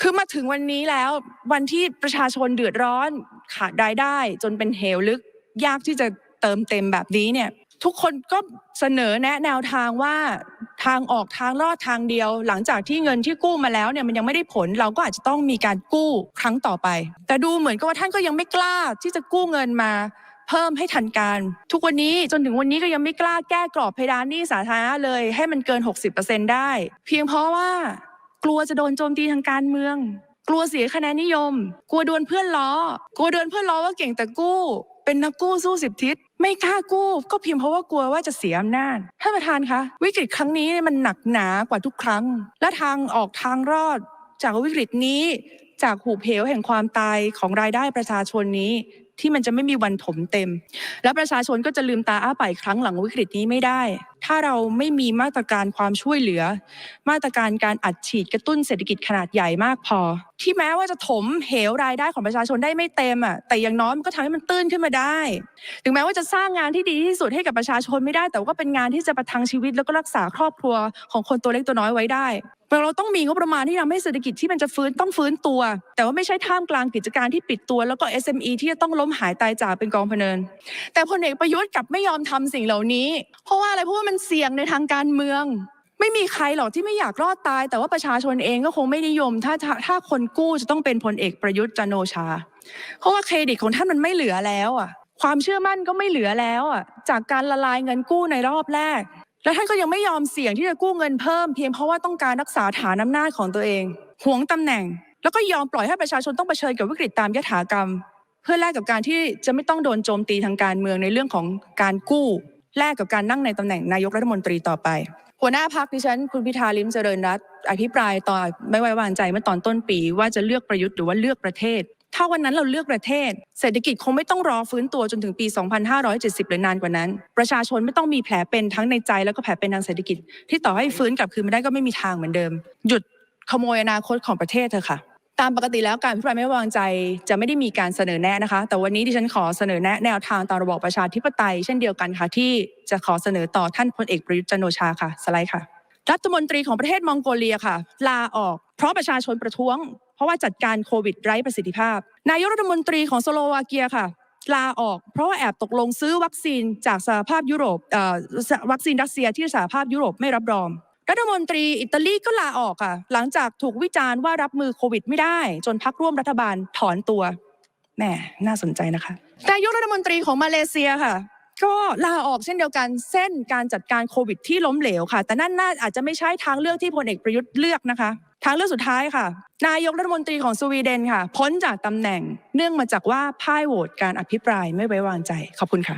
คือมาถึงวันนี้แล้ววันที่ประชาชนเดือดร้อนขาดรายได้ จนเป็นเหวลึกยากที่จะเติมเต็มแบบนี้เนี่ย ทุกคนก็เสนอแนะแนวทางว่าทางออกทางรอดทางเดียว หลังจากที่เงินที่กู้มาแล้วเนี่ยมันยังไม่ได้ผลเราก็อาจจะต้องมีการกู้ครั้งต่อไป แต่ดูเหมือนกับว่าท่านก็ยังไม่กล้าที่จะกู้เงินมาเพิ่มให้ทันการ ทุกวันนี้จนถึงวันนี้ก็ยังไม่กล้าแก้กรอบเพดานหนี้สาธารณะเลย ให้มันเกิน 60%ได้ เพียงเพราะว่า กลัวจะโดนโจมตีทางการเมือง กลัวเสียคะแนนนิยม กลัวโดนเพื่อนล้อ กลัวโดนเพื่อนล้อว่าเก่งแต่กู้ เป็นนักกู้สู้สิบทิศไม่กล้ากู้ ก็เพียงเพราะว่ากลัวว่าจะเสียอำนาจท่านประธานคะวิกฤตครั้งนี้มันหนักหนากว่าทุกครั้ง และทางออกทางรอด จากวิกฤตนี้ จากหูเพวแห่งความตายของรายได้ประชาชนนี้ที่มันจะไม่มีวันถมเต็ม และประชาชนก็จะลืมตาอ้าปากครั้งหลังวิกฤตนี้ไม่ได้ ถ้าเราไม่มีมาตรการความช่วยเหลือ มาตรการการอัดฉีดกระตุ้นเศรษฐกิจขนาดใหญ่มากพอ ที่แม้ว่าจะถมเหวรายได้ของประชาชนได้ไม่เต็มอะแต่อย่างน้อยมันก็ทำให้มันตื้นขึ้นมาได้ ถึงแม้ว่าจะสร้างงานที่ดีที่สุดให้กับประชาชนไม่ได้ แต่ว่าเป็นงานที่จะประทังชีวิตแล้วก็รักษาครอบครัวของคนตัวเล็กตัวน้อยไว้ได้ เราต้องมีงบประมาณที่ทำให้เศรษฐกิจที่มันจะฟื้นต้องฟื้นตัว แต่ว่าไม่ใช่ท่ามกลางกิจการที่ปิดตัว แล้วก็ SME ที่จะต้องล้มหายตายจากเป็นกองพเนิน แต่พลเอกประยุทธ์กลับไม่ยอมทำสิ่งเหล่านี้ เพราะว่าอะไรเพราะว่ามันเสี่ยงในทางการเมือง ไม่มีใครหรอกที่ไม่อยากรอดตาย แต่ว่าประชาชนเองก็คงไม่นิยม ถ้าถ้าถาคนกู้จะต้องเป็นพลเอกประยุทธ์จันโอชา เพราะว่าเครดิตของท่านมันไม่เหลือแล้วอะความเชื่อมั่นก็ไม่เหลือแล้วอะจากการละลายเงินกู้ในรอบแรก แล้วท่านก็ยังไม่ยอมเสี่ยงที่จะกู้เงินเพิ่มเพียงเพราะว่าต้องการรักษาฐานอำนาจของตัวเองหวงตำแหน่ง แล้วก็ยอมปล่อยให้ประชาชนต้องเผชิญกับวิกฤตตามยถากรรม เพื่อแลกกับการที่จะไม่ต้องโดนโจมตีทางการเมืองในเรื่องของการกู้แลกกับการนั่งในตำแหน่งนายกรัฐมนตรีต่อไป หัวหน้าพักดิฉัน คุณพิธาลิมเจริญรัตอภิปรายต่อไม่ไว้วางใจเมื่อตอนต้นปี ว่าจะเลือกประยุทธ์หรือว่าเลือกประเทศ ถ้าวันนั้นเราเลือกประเทศ เศรษฐกิจคงไม่ต้องรอฟื้นตัวจนถึงปี 2570 หรือนานกว่านั้น ประชาชนไม่ต้องมีแผลเป็นทั้งในใจแล้วก็แผลเป็นทางเศรษฐกิจ ที่ต่อให้ฟื้นกลับคืนมาได้ก็ไม่มีทางเหมือนเดิม หยุดขโมยอนาคตของประเทศเถอะค่ะตามปกติแล้วการพิปรายไม่วางใจจะไม่ได้มีการเสนอแนะนะคะ แต่วันนี้ดิฉันขอเสนอแนะแนวทางตามระบอบประชาธิปไตย เช่นเดียวกันค่ะ ที่จะขอเสนอต่อท่านพลเอกประยุทธ์จันโอชาค่ะสไลด์ค่ะ รัฐมนตรีของประเทศมองโกเลียค่ะ ลาออกเพราะประชาชนประท้วง เพราะว่าจัดการโควิดไร้ประสิทธิภาพ นายกรัฐมนตรีของสโลวาเกียค่ะ ลาออกเพราะว่าแอบตกลงซื้อวัคซีนจากสหภาพยุโรปวัคซีนรัสเซียที่สหภาพยุโรปไม่รับรองรัฐมนตรีอิตาลีก็ลาออกค่ะ หลังจากถูกวิจารณ์ว่ารับมือโควิดไม่ได้ จนพักร่วมรัฐบาลถอนตัวแหมน่าสนใจนะคะนายกรัฐมนตรีของมาเลเซียค่ะ ก็ลาออกเช่นเดียวกันเส้นการจัดการโควิดที่ล้มเหลวค่ะ แต่นั่นน่าอาจจะไม่ใช่ทางเลือกที่พลเอกประยุทธ์เลือกนะคะ ทางเลือกสุดท้ายค่ะ นายกรัฐมนตรีของสวีเดนค่ะ พ้นจากตำแหน่งเนื่องมาจากว่าพ่ายโหวตการอภิปรายไม่ไว้วางใจ ขอบคุณค่ะ